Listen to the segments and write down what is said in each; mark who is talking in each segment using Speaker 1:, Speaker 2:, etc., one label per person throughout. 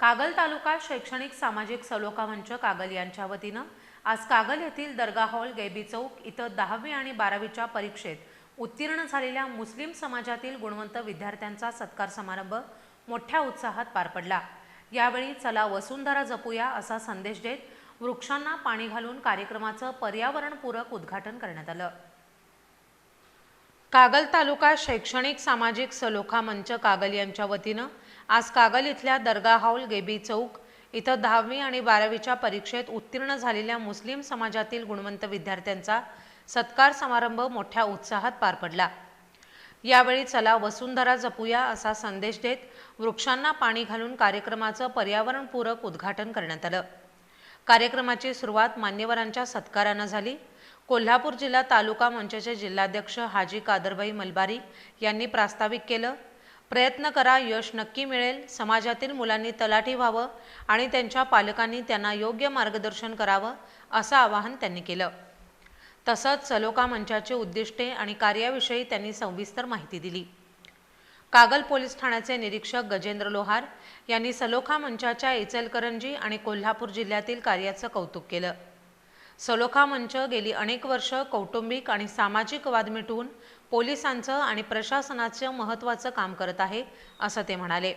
Speaker 1: कागल तालुका शैक्षणिक सामाजिक सलोखा मंच कागल यांच्या वतीनं आज कागल येथील दर्गा हॉल गैबी चौक इथं दहावी आणि बारावीच्या परीक्षेत उत्तीर्ण झालेल्या मुस्लिम समाजातील गुणवंत विद्यार्थ्यांचा सत्कार समारंभ मोठ्या उत्साहात पार पडला. यावेळी चला वसुंधरा जपूया असा संदेश देत वृक्षांना पाणी घालून कार्यक्रमाचं पर्यावरणपूरक उद्घाटन करण्यात आलं. कागल तालुका शैक्षणिक सामाजिक सलोखा मंच कागल यांच्या वतीनं आज कागल इथल्या दर्गा हॉल गेबी चौक इथं दहावी आणि बारावीच्या परीक्षेत उत्तीर्ण झालेल्या मुस्लिम समाजातील गुणवंत विद्यार्थ्यांचा सत्कार समारंभ मोठ्या उत्साहात पार पडला. यावेळी चला वसुंधरा जपूया असा संदेश देत वृक्षांना पाणी घालून कार्यक्रमाचं पर्यावरणपूरक उद्घाटन करण्यात आलं. कार्यक्रमाची सुरुवात मान्यवरांच्या सत्कारानं झाली. कोल्हापूर जिल्हा तालुका मंचाचे जिल्हाध्यक्ष हाजी कादरबाई मलबारी यांनी प्रास्ताविक केलं. प्रयत्न करा यश नक्की मिळेल. समाजातील मुलांनी तलाठी व्हावं आणि त्यांच्या पालकांनी त्यांना योग्य मार्गदर्शन करावं असं आवाहन त्यांनी केलं. तसंच सलोका मंचाचे उद्दिष्टे आणि कार्याविषयी त्यांनी सविस्तर माहिती दिली. कागल पोलीस ठाण्याचे निरीक्षक गजेंद्र लोहार यांनी सलोखा मंचाच्या इचलकरंजी आणि कोल्हापूर जिल्ह्यातील कार्याचं कौतुक केलं. सलोखा मंच गेली अनेक वर्ष कौटुंबिक आणि सामाजिक वाद मिटवून पोलिसांचं आणि प्रशासनाचं महत्त्वाचं काम करत आहे असं ते म्हणाले.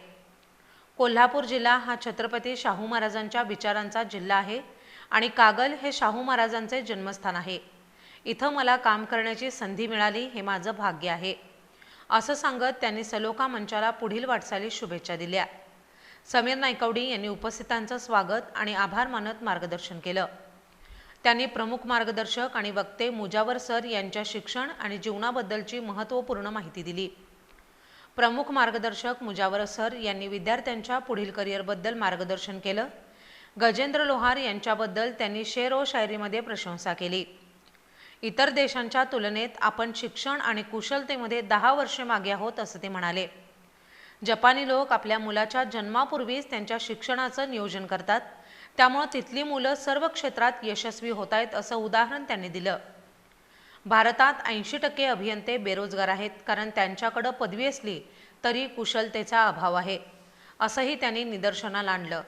Speaker 1: कोल्हापूर जिल्हा हा छत्रपती शाहू महाराजांच्या विचारांचा जिल्हा आहे आणि कागल हे शाहू महाराजांचे जन्मस्थान आहे. इथं मला काम करण्याची संधी मिळाली हे माझं भाग्य आहे. असं सांगत त्यांनी सलोखा मंचाला पुढील वाटचालीस शुभेच्छा दिल्या. समीर नायकवडी यांनी उपस्थितांचं स्वागत आणि आभार मानत मार्गदर्शन केलं. त्यांनी प्रमुख मार्गदर्शक आणि वक्ते मुजावर सर यांच्या शिक्षण आणि जीवनाबद्दलची महत्त्वपूर्ण माहिती दिली. प्रमुख मार्गदर्शक मुजावर सर यांनी विद्यार्थ्यांच्या पुढील करिअरबद्दल मार्गदर्शन केलं. गजेंद्र लोहार यांच्याबद्दल त्यांनी शेर ओ शायरीमध्ये प्रशंसा केली. इतर देशांच्या तुलनेत आपण शिक्षण आणि कुशलतेमध्ये दहा वर्षे मागे आहोत असं ते म्हणाले. जपानी लोक आपल्या मुलाच्या जन्मापूर्वीच त्यांच्या शिक्षणाचं नियोजन करतात. त्यामुळं तिथली मुलं सर्व क्षेत्रात यशस्वी होत आहेत असं उदाहरण त्यांनी दिलं. भारतात ऐंशी टक्के अभियंते बेरोजगार आहेत कारण त्यांच्याकडं पदवी असली तरी कुशलतेचा अभाव आहे असंही त्यांनी निदर्शनाला आणलं.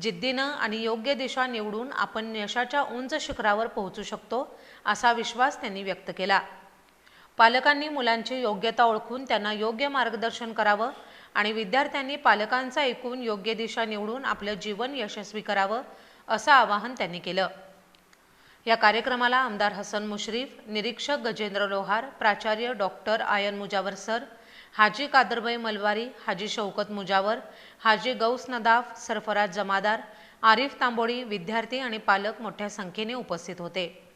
Speaker 1: जिद्दीनं आणि योग्य दिशा निवडून आपण यशाच्या उंच शिखरावर पोहोचू शकतो असा विश्वास त्यांनी व्यक्त केला. पालकांनी मुलांची योग्यता ओळखून त्यांना योग्य मार्गदर्शन करावं आणि विद्यार्थ्यांनी पालकांचा ऐकून योग्य दिशा निवडून आपलं जीवन यशस्वी करावं असं आवाहन त्यांनी केलं. या कार्यक्रमाला आमदार हसन मुश्रीफ निरीक्षक गजेंद्र लोहार प्राचार्य डॉक्टर आयन मुजावर सर हाजी कादरबाई मलवारी हाजी शौकत मुजावर हाजी गौस नदाफ सरफराज जमादार आरिफ तांबोळी विद्यार्थी आणि पालक मोठ्या संख्येने उपस्थित होते.